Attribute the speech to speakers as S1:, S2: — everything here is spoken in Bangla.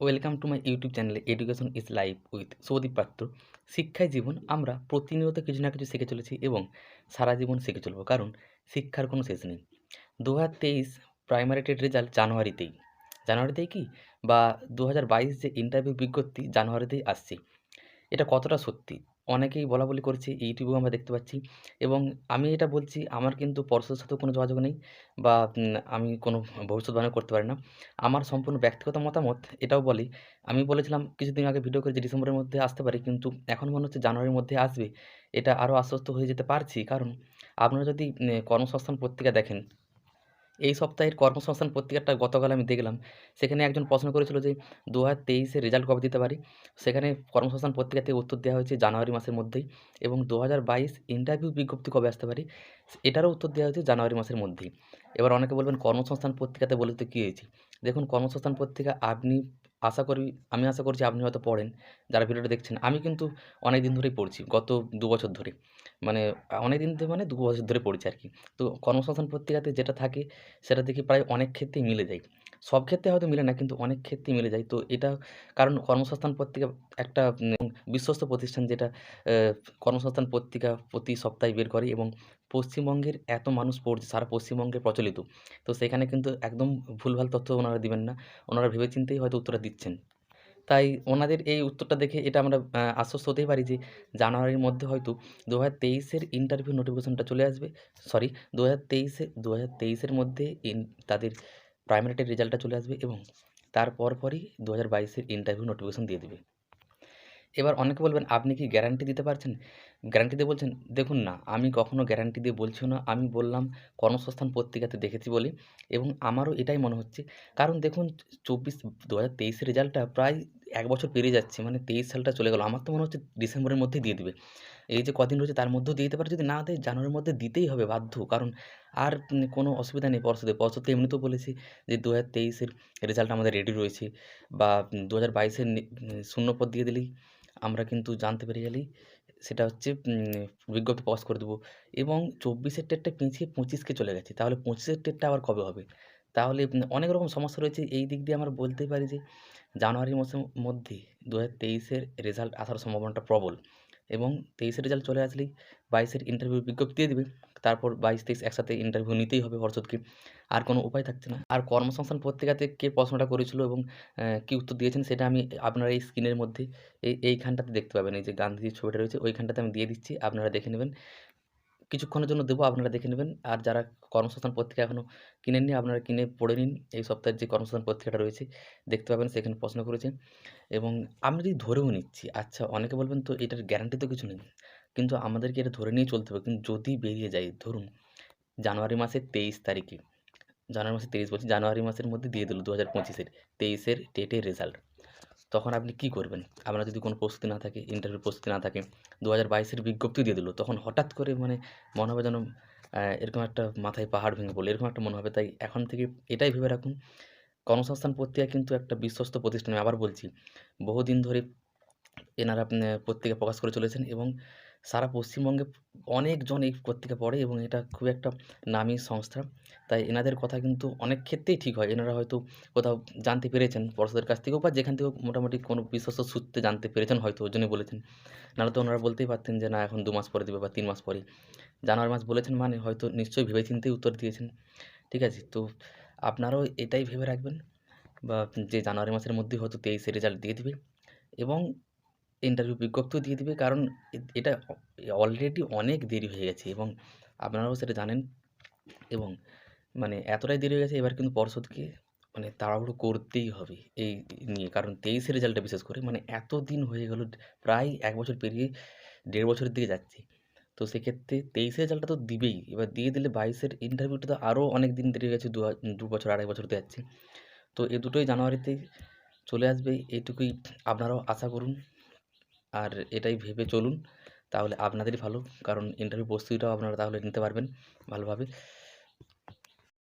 S1: Welcome to my YouTube channel education is life with Soudip Patra শিক্ষায় জীবন আমরা প্রতিনিয়ত কিছু না কিছু শিখে চলেছি এবং সারা জীবন শিখে চলব, কারণ শিক্ষার কোনো শেষ নেই। দু তেইশ প্রাইমারি টেট রেজাল্ট জানুয়ারিতেই। জানুয়ারিতেই কি? বা দু হাজার বাইশ যে ইন্টারভিউ বিজ্ঞপ্তি জানুয়ারিতেই আসছে। এটা কতটা সত্যি? অনেকেই বলা বলি করছে, ইউটিউবেও আমরা দেখতে পাচ্ছি। এবং আমি এটা বলছি, আমার কিন্তু পর্ষদের সাথেও কোনো যোগাযোগ নেই বা আমি কোনো ভবিষ্যৎবাণী করতে পারি না। আমার সম্পূর্ণ ব্যক্তিগত মতামত এটাও বলি, আমি বলেছিলাম কিছুদিন আগে ভিডিও করে যে ডিসেম্বরের মধ্যে আসতে পারে, কিন্তু এখন মনে হচ্ছে জানুয়ারির মধ্যে আসবে। এটা আরও আশ্বস্ত হয়ে যেতে পারছি, কারণ আপনারা যদি কর্মসংস্থান পত্রিকা দেখেন এই সপ্তাহের কর্মসংস্থান পত্রিকাটা গতকাল আমি দেখলাম। সেখানে একজন প্রশ্ন করেছিল যে দু হাজার তেইশে রেজাল্ট কবে দিতে পারি? সেখানে কর্মসংস্থান পত্রিকা থেকে উত্তর দেওয়া হয়েছে জানুয়ারি মাসের মধ্যেই এবং দু হাজার বাইশ ইন্টারভিউ বিজ্ঞপ্তি কবে আসতে পারি? এটারও উত্তর দেওয়া হয়েছে জানুয়ারি মাসের মধ্যেই। এবার অনেকে বলবেন কর্মসংস্থান পত্রিকাতে বলে তো কী হয়েছে? দেখুন, কর্মসংস্থান পত্রিকা আপনি আশা করি, আমি আশা করছি আপনি হয়তো পড়েন, যারা ভিডিওটা দেখছেন। আমি কিন্তু অনেক দিন ধরেই পড়ছি, গত দু বছর ধরে। মানে অনেক দিন ধরে মানে দু বছর ধরে পড়ছি আর কি। তো কর্মসংস্থান পত্রিকাতে যেটা থাকে, সেটা দেখি প্রায় অনেক ক্ষেত্রেই মিলে যায়। সব ক্ষেত্রে হয়তো মিলে না, কিন্তু অনেক ক্ষেত্রেই মিলে যায়। তো এটা কারণ কর্মসংস্থান পত্রিকা একটা বিশ্বস্ত প্রতিষ্ঠান যেটা কর্মসংস্থান পত্রিকা প্রতি সপ্তাহে বের করে এবং পশ্চিমবঙ্গের এত মানুষ পড়ছে সারা পশ্চিমবঙ্গে প্রচলিত। তো সেখানে কিন্তু একদম ভুলভাল তথ্য ওনারা দিবেন না। ওনারা ভেবেচিন্তেই হয়তো উত্তরটা দিচ্ছেন। তাই ওনাদের এই উত্তরটা দেখে এটা আমরা আশ্বস্ত হতেই পারি যে জানুয়ারির মধ্যে হয়তো দু হাজার তেইশের ইন্টারভিউ নোটিফিকেশনটা চলে আসবে। সরি দু হাজার তেইশে দু হাজার তেইশের মধ্যে তাদের প্রাইমারি টেট রেজাল্টটা চলে আসবে এবং তারপর পরই দু হাজার বাইশের ইন্টারভিউ নোটিফিকেশন দিয়ে দেবে। এবার অনেকে বলবেন, আপনি কি গ্যারান্টি দিতে পারছেন? গ্যারান্টি দিয়ে বলছেন, দেখুন না, আমি কখনো গ্যারান্টি দিয়ে বলছিও না। আমি বললাম, কর্মসংস্থান পত্রিকাতে দেখেছি বলে এবং আমারও এটাই মনে হচ্ছে। কারণ দেখুন, চব্বিশ দু হাজার তেইশের রেজাল্টটা প্রায় এক বছর পেরিয়ে যাচ্ছে। মানে তেইশ সালটা চলে গেল। আমার তো মনে হচ্ছে ডিসেম্বরের মধ্যেই দিয়ে দিবে। এই যে কদিন রয়েছে তার মধ্যেও দিয়ে দিতে পারে। যদি না দেয়, জানুয়ারির মধ্যে দিতেই হবে বাধ্য। কারণ আর কোনো অসুবিধা নেই পর্ষদে পর্ষদ তো এমনিতেও বলেছে যে দু হাজার তেইশের রেজাল্ট আমাদের রেডি রয়েছে বা দু হাজার বাইশের শূন্যপদ দিয়ে দিলেই আমরা কিন্তু জানতে পেরে গেলেই সেটা হচ্ছে বিজ্ঞপ্তি প্রকাশ করে দেবো। এবং চব্বিশের ডেটটা পিছিয়ে পঁচিশকে চলে গেছে। তাহলে পঁচিশের ডেটটা আবার কবে হবে? তাহলে অনেক রকম সমস্যা রয়েছে। এই দিক দিয়ে আমরা বলতে পারি যে জানুয়ারি মাসের মধ্যে দু হাজার তেইশের রেজাল্ট আসার সম্ভাবনাটা প্রবল। এবং তেইশের রেজাল্ট চলে আসলেই বাইশের ইন্টারভিউ বিজ্ঞপ্তি দিয়ে দেবে। তারপর বাইশ তেইশ একসাথে ইন্টারভিউ নিতেই হবে পর্ষদকে আর কোনো উপায় থাকছে না। আর কর্মসংস্থান পত্রিকাতে কে প্রশ্নটা করেছিল এবং কী উত্তর দিয়েছেন সেটা আমি আপনার এই স্ক্রিনের মধ্যে এই এইখানটাতে দেখতে পাবেন। এই যে গান্ধীজির ছবিটা রয়েছে, ওইখানটাতে আমি দিয়ে দিচ্ছি, আপনারা দেখে নেবেন। কিছুক্ষণের জন্য দেবো, আপনারা দেখে নেবেন। আর যারা কর্মসংস্থান পত্রিকা এখনও কিনেননি, আপনারা কিনে পড়ে নিন। এই সপ্তাহের যে কর্মসংস্থান পত্রিকাটা রয়েছে, দেখতে পাবেন সেখানে প্রশ্ন করেছে এবং আমি যদি ধরেও নিচ্ছি আচ্ছা অনেকে বলবেন তো এটার গ্যারান্টি তো কিছু নেই। কিন্তু আমাদেরকে এটা ধরে নিয়ে চলতে হবে। কিন্তু যদি বেরিয়ে যায় ধরুন জানুয়ারি মাসের তেইশ তারিখে, জানুয়ারি মাসের তেইশ বলছি, জানুয়ারি মাসের মধ্যে দিয়ে দিল দু হাজার পঁচিশের তেইশের টেটের রেজাল্ট তখন আপনি কী করবেন? আপনার যদি কোনো প্রস্তুতি না থাকে ইন্টারভিউ প্রস্তুতি না থাকে দু হাজার বাইশের বিজ্ঞপ্তি দিয়ে দিল, তখন হঠাৎ করে মানে মনে হবে যেন এরকম একটা মাথায় পাহাড় ভেঙে পড়ল, এরকম একটা মনে হবে। তাই এখন থেকে এটাই ভেবে রাখুন, কর্মসংস্থান পত্রিকা কিন্তু একটা বিশ্বস্ত প্রতিষ্ঠান। আবার বলছি, বহুদিন ধরে এনারা পত্রিকা প্রকাশ করে চলেছেন এবং সারা পশ্চিমবঙ্গে অনেকজন এই পত্রিকা পড়ে এবং এটা খুব একটা নামী সংস্থা। তাই এনাদের কথা কিন্তু অনেক ক্ষেত্রেই ঠিক হয়। এনারা হয়তো কোথাও জানতে পেরেছেন পর্ষদের কাছ থেকেও বা যেখান থেকেও মোটামুটি কোনো বিশ্বস্ত সূত্রে জানতে পেরেছেন হয়তো ওই জন্যই বলেছেন। নাহলে তো ওনারা বলতেই পারতেন যে, না, এখন দু মাস পরে দেবে বা তিন মাস পরে। জানুয়ারি মাস বলেছেন মানে হয়তো নিশ্চয়ই ভেবে ভেবেচিন্তেই উত্তর দিয়েছেন। ঠিক আছে, তো আপনারাও এটাই ভেবে রাখবেন বা যে জানুয়ারি মাসের মধ্যেই হয়তো তেইশে রেজাল্ট দিয়ে দেবে। এবং ইন্টারভিউ বিজ্ঞপ্তিও দিয়ে দিবে। কারণ এটা অলরেডি অনেক দেরি হয়ে গেছে এবং আপনারাও সেটা জানেন এবং মানে এতটাই দেরি হয়ে গেছে, এবার কিন্তু পর্ষদকে মানে তাড়াহুড়ো করতেই হবে এই নিয়ে। কারণ তেইশে রেজাল্টটা বিশেষ করে মানে এত দিন হয়ে গেল, প্রায় এক বছর পেরিয়ে দেড় বছরের দিকে যাচ্ছে। তো সেক্ষেত্রে তেইশে রেজাল্টটা তো দিবেই। এবার দিয়ে দিলে বাইশের ইন্টারভিউটা তো আরও অনেক দিন দেরি হয়ে গেছে, দু দু বছর, আড়াই বছর হতে যাচ্ছে। তো এ দুটোই জানুয়ারিতে চলে আসবে এইটুকুই আপনারাও আশা করুন। আর এটাই ভেবে চলুন, তাহলে আপনাদেরই ভালো। কারণ ইন্টারভিউ প্রস্তুতিটাও আপনারা তাহলে নিতে পারবেন ভালোভাবে।